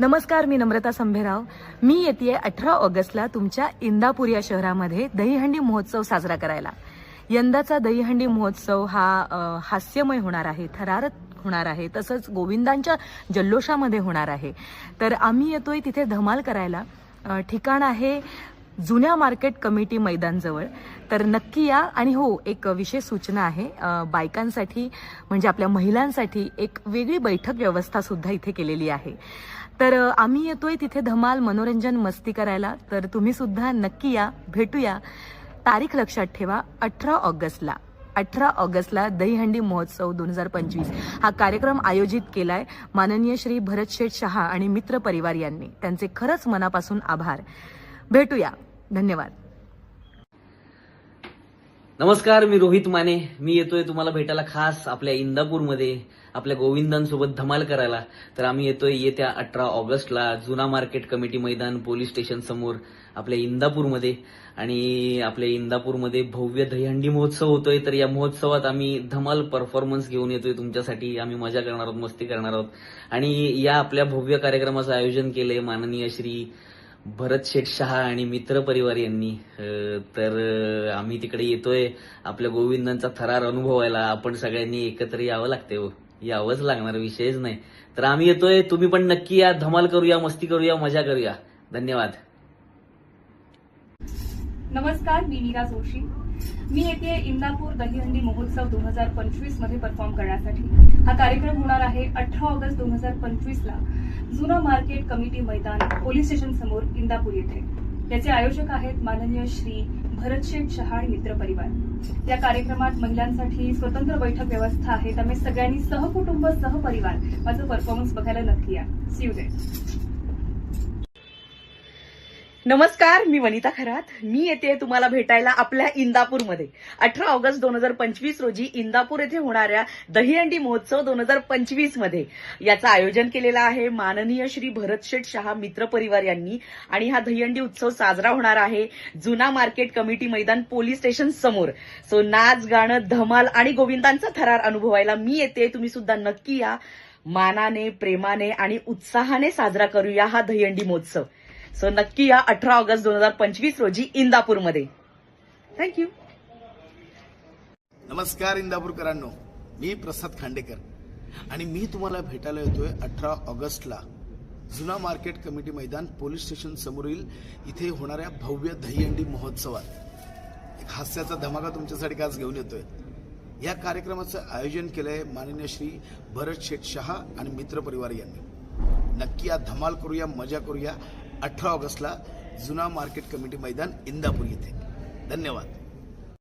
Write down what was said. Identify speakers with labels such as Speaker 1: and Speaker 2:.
Speaker 1: नमस्कार मी नम्रता संभेराव. मी येते अठरा ऑगस्टला तुमच्या इंदापूर या शहरामध्ये दहीहंडी महोत्सव साजरा करायला. यंदाचा दहीहंडी महोत्सव हा हास्यमय होणार आहे थरारत होणार आहे तसंच गोविंदांच्या जल्लोषामध्ये होणार आहे. तर आम्ही येतोय तिथे धमाल करायला. ठिकाण आहे जुन्या मार्केट कमिटी मैदानजवळ. तर नक्की या आणि हो एक विशेष सूचना आहे बायकांसाठी म्हणजे आपल्या महिलांसाठी एक वेगळी बैठक व्यवस्था सुद्धा इथे केलेली आहे. तर आम्ही येतोय तिथे धमाल मनोरंजन मस्ती करायला. तर तुम्ही सुद्धा नक्की या भेटूया. तारीख लक्षात ठेवा अठरा ऑगस्टला. अठरा ऑगस्टला दहीहंडी महोत्सव दोन हजार पंचवीस. हा कार्यक्रम आयोजित केलाय माननीय श्री भरत शेठ शहा आणि मित्र परिवार यांनी. त्यांचे खरंच मनापासून आभार. भेटूया. धन्यवाद.
Speaker 2: नमस्कार मी रोहित माने. मी येतोय तुम्हाला भेटायला खास आपल्या इंदापूरमध्ये आपल्या गोविंदांसोबत धमाल करायला. तर आम्ही येतोय येत्या अठरा ऑगस्टला जुना मार्केट कमिटी मैदान पोलीस स्टेशन समोर आपल्या इंदापूरमध्ये. आणि आपल्या इंदापूरमध्ये भव्य दहीहंडी महोत्सव होतोय. तर या महोत्सवात आम्ही धमाल परफॉर्मन्स घेऊन येतोय तुमच्यासाठी. आम्ही मजा करणार आहोत मस्ती करणार आहोत. आणि या आपल्या भव्य कार्यक्रमाचं आयोजन केलंय माननीय श्री भरत शेठ शहा आणि मित्र परिवार यांनी तर आम्ही तिकडे येतोय. आपल्या गोविंदांचा थरार अनुभवायला आपण सगळ्यांनी एकत्र यावं लागते हो. यावंच लागणार विषयच नाही. तर आम्ही येतोय. तुम्ही पण नक्की या. धमाल करूया मस्ती करूया मजा करूया. धन्यवाद.
Speaker 3: नमस्कार मी मीरा जोशी. मी येथे इंदापूर दहीहंडी महोत्सव दोन हजार पंचवीसमध्ये परफॉर्म करण्यासाठी. हा कार्यक्रम होणार आहे अठरा ऑगस्ट दोन हजार पंचवीस ला जुना मार्केट कमिटी मैदान पोलीस स्टेशन समोर इंदापूर येथे. याचे आयोजक आहेत माननीय श्री भरतशेठ शहाण मित्र परिवार. या कार्यक्रमात महिलांसाठी स्वतंत्र बैठक व्यवस्था आहे. त्यामुळे सगळ्यांनी सहकुटुंब सहपरिवार माझं परफॉर्मन्स बघायला नक्की या. सी यू
Speaker 1: नमस्कार मी वनिता खरात. मी येते तुम्हाला भेटायला आपल्या इंदापूरमध्ये. अठरा ऑगस्ट दोन हजार पंचवीस रोजी इंदापूर येथे होणाऱ्या दहीहंडी महोत्सव दोन हजार पंचवीसमध्ये याचं आयोजन केलेलं आहे माननीय श्री भरतशेठ शहा मित्र परिवार यांनी. आणि हा दहीहंडी उत्सव साजरा होणार आहे जुना मार्केट कमिटी मैदान पोलीस स्टेशन समोर. सो नाच गाणं धमाल आणि गोविंदांचा थरार अनुभवायला मी येते. तुम्ही सुद्धा नक्की या. मानाने प्रेमाने आणि उत्साहाने साजरा करूया हा दहीहंडी महोत्सव. सो नक्की या अठरा ऑगस्ट दोन हजार पंचवीस रोजी इंदापूरमध्ये. थँक्यू
Speaker 4: नमस्कार इंदापूरकरांनो. मी प्रसाद खांडेकर. आणि मी तुम्हाला भेटायला येतोय अठरा ऑगस्टला. जुना मार्केट कमिटी मैदान पोलीस स्टेशन समोरील इथे होणाऱ्या भव्य दहीहंडी महोत्सवात. एक हास्याचा धमाका तुमच्यासाठी आज घेऊन येतोय. या कार्यक्रमाचं आयोजन केलंय माननीय श्री भरत शेठ शहा आणि मित्रपरिवार यांनी. नक्की या धमाल करूया मजा करूया. अठरा ऑगस्टला जुना मार्केट कमिटी मैदान इंदापूर येथे. धन्यवाद.